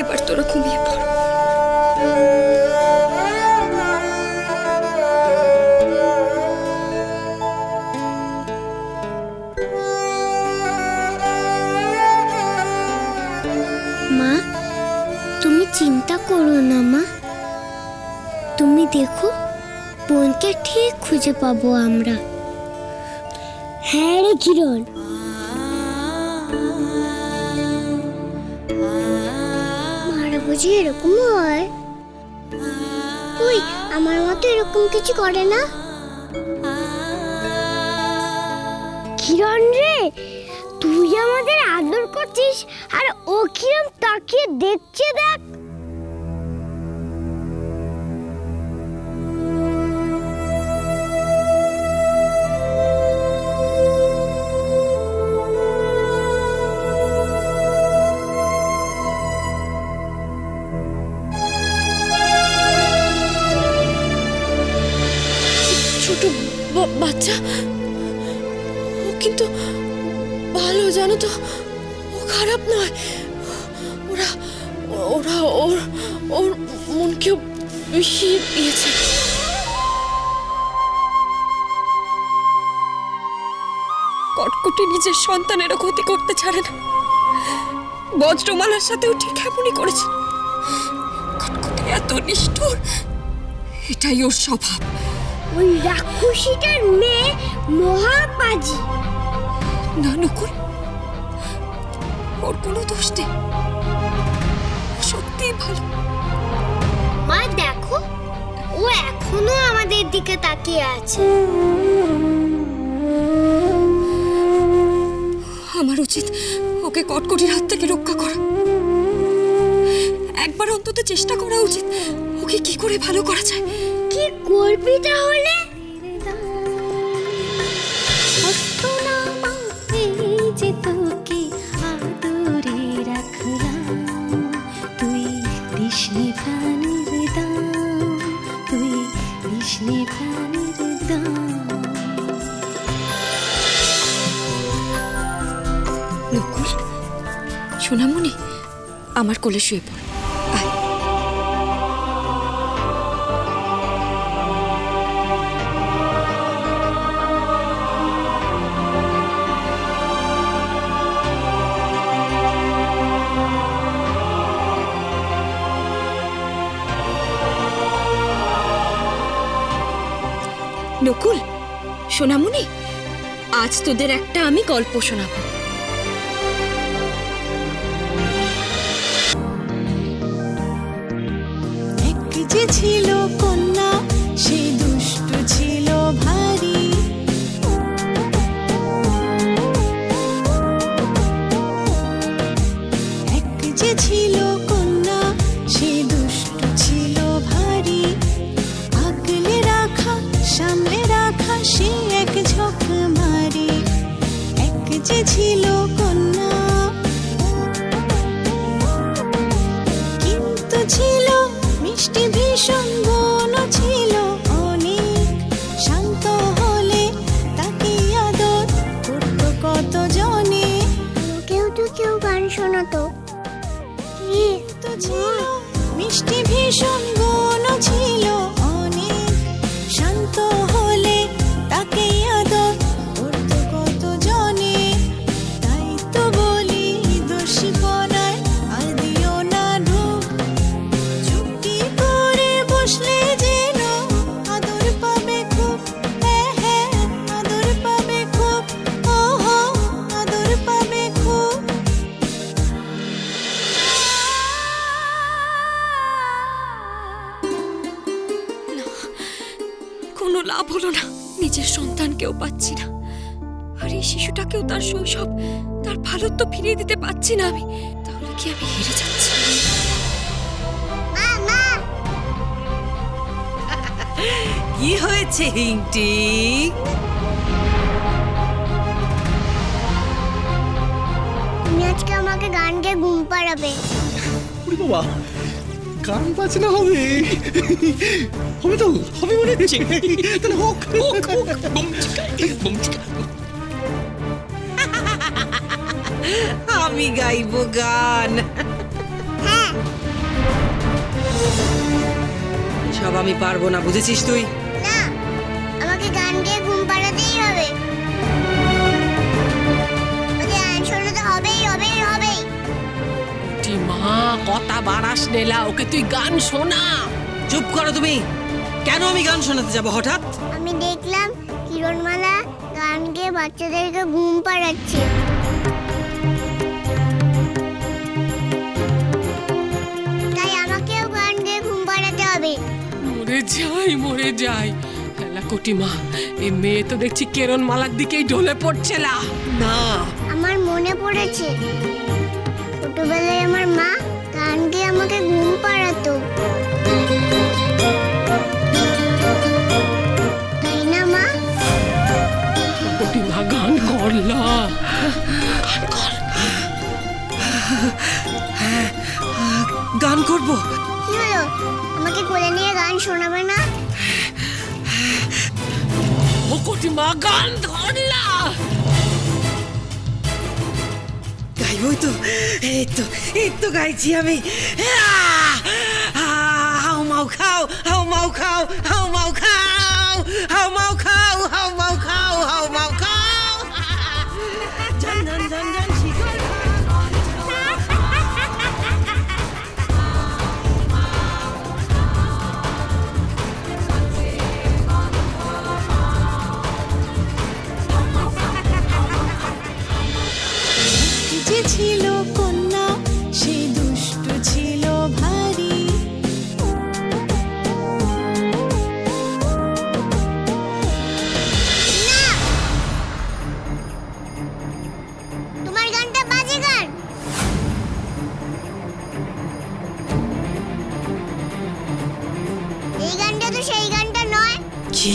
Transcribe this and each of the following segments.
এবার তোরা ঘুমিয়ে মা তুমি চিন্তা করো না মা। তুমি দেখো বোনকে ঠিক খুঁজে পাবো আমরা। হ্যাঁ রে কিরণ। মারা বুঝি এরকম হয়? কই, আমার মতো এরকম কিছু করে না? কিরণ রে, তুই আমাদের আদর করছিস আর ও কিরম তাকিয়ে দেখছে দেখ। বাচ্চা। ও কিন্তু ভালো, জানো তো? ও খারাপ নয়। ওরা ওরা ওর ওর মনকেও বিষিয়ে দিয়েছে। কটকটি নিজের সন্তানেরও ক্ষতি করতে ছাড়ে না। বজ্রমালার সাথেও ঠিক এমনই করেছে। কটকটি এত নিষ্ঠুর, এটাই ওর স্বভাব। ওই রাক্ষসীটার মেয়ে মহাপাজি। না নকুল ওর কোনো দোষ নেই। ও সত্যিই ভালো। মা দেখো ও এখনও আমাদের দিকে তাকিয়ে আছে। আমার উচিত ওকে কটকটির হাত থেকে রক্ষা করা। একবার অন্তত চেষ্টা করা উচিত ওকে কি করে ভালো করা যায়। কি করবি তাহলে? সোনামণি আমার কোলে শুয়ে পড়। নকুল সোনামুনি আজ তোদের একটা আমি গল্প শোনাবো। যে ছিল Sống কোনো লাভ হলো না। নিজের সন্তানকেও পাচ্ছি না। আর এই শিশুটাকেও তার শৈশব তার ভালোত্ব ফিরিয়ে দিতে পারছি না আমি। তাহলে কি আমি হেরে যাচ্ছি? মা মা কি হয়েছে হিংটি? তুমি আজকে আমাকে গান গেয়ে ঘুম পাড়াবে। বাবা গান বাজনা হবে। হবে তো হবে মনে হচ্ছে। তাহলে হোক। হোক হোক। আমি গাইবো গান। সব আমি পারব না বুঝেছিস তুই? কথা বাড়াস নেলা ওকে তুই গান শোনা। চুপ করো তুমি। কেন আমি গান শোনাতে যাব হঠাৎ? আমি দেখলাম কিরণমালা গান গেয়ে বাচ্চাদেরকে ঘুম পাড়াচ্ছে। তাই আমাকেও গান গেয়ে ঘুম পাড়াতে হবে। মরে যাই মরে যাই। হেলা কোটি মা এই মেয়ে তো দেখছি কেরণ মালার দিকেই ঢলে পড়ছে না। আমার মনে পড়েছে। গান করব? কি হলো? আমাকে কোলে নিয়ে গান শোনাবে না? ও কোটি মা গান ধরলা! গাইবই তো এই তো এই তো গাইছি আমি! হাও মাও খাও হাও মাও খাও হাও মাও খাও হাও মাও খাও হাও মাও খাও।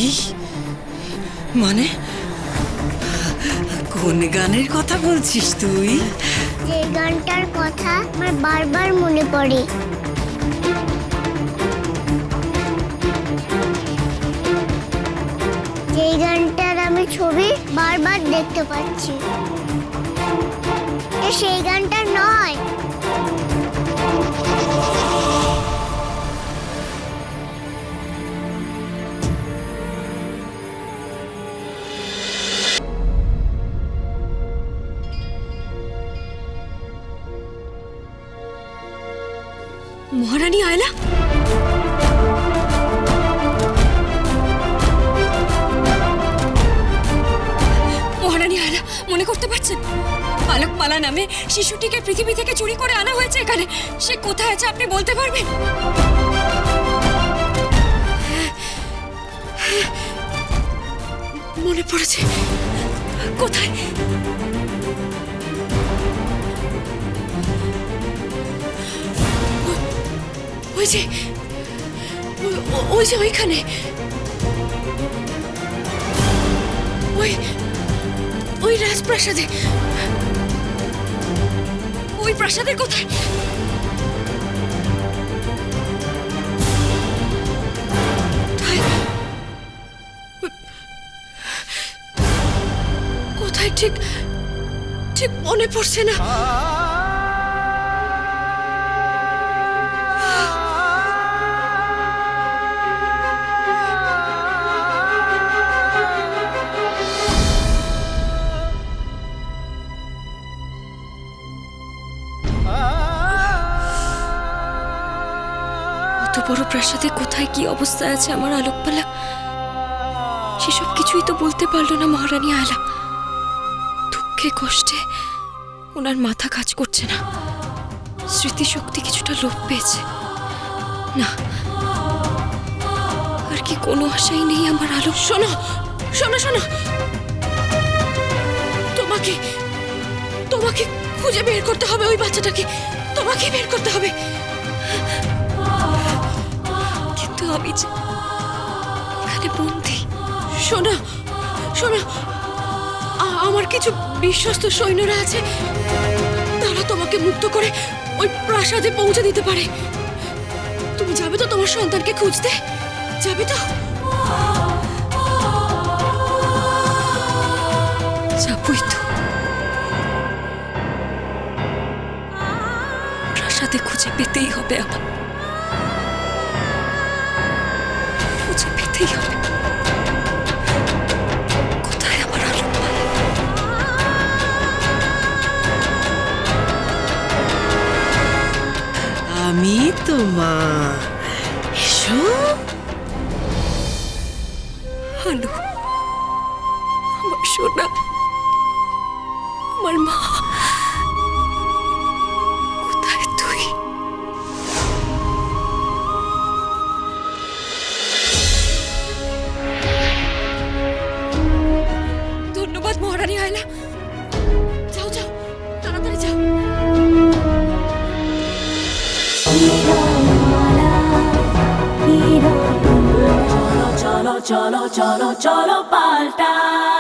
কি মানে? কোন গানের কথা বলছিস তুই? যে গানটার কথা আমার বারবার মনে পড়ে। যেই গানটার আমি ছবি বারবার দেখতে পাচ্ছি। সেই গানটা পালা নামে শিশুটিকে পৃথিবী থেকে চুরি করে আনা হয়েছে এখানে। সে কোথায় আছে আপনি বলতে পারবেন? মনে পড়েছে। কোথায়? ওই যে ওই যে ওইখানে। ওই ওই রাজপ্রাসাদে। ওই প্রাসাদের কোথায় কোথায়? ঠিক ঠিক মনে পড়ছে না বড় প্রাসাদে কোথায় কি অবস্থায় আছে আমার আলোকপালা? সেসব কিছুই তো বলতে পারল না মহারানী আয়লা দুঃখে, কষ্টে ওনার মাথা কাজ করছে না। স্মৃতিশক্তি কিছুটা লোপ পেয়েছে। না, আর কি কোনো আশাই নেই আমার আলো। শোনো শোনো শোনো। তোমাকে তোমাকে খুঁজে বের করতে হবে ওই বাচ্চাটাকে। তোমাকে বের করতে হবে। আমি যে এখানে বন্দি। শোনো শোনো আমার কিছু বিশ্বস্ত সৈন্যরা আছে। তারা তোমাকে মুক্ত করে ওই প্রাসাদে পৌঁছে দিতে পারে। তুমি যাবে তো তোমার সন্তানকে খুঁজতে? যাবে তো? যাবই তো। প্রাসাদে খুঁজে পেতেই হবে আমার তো মা এসো আমার সোনা আমার মা cholo, cholo, cholo, palta.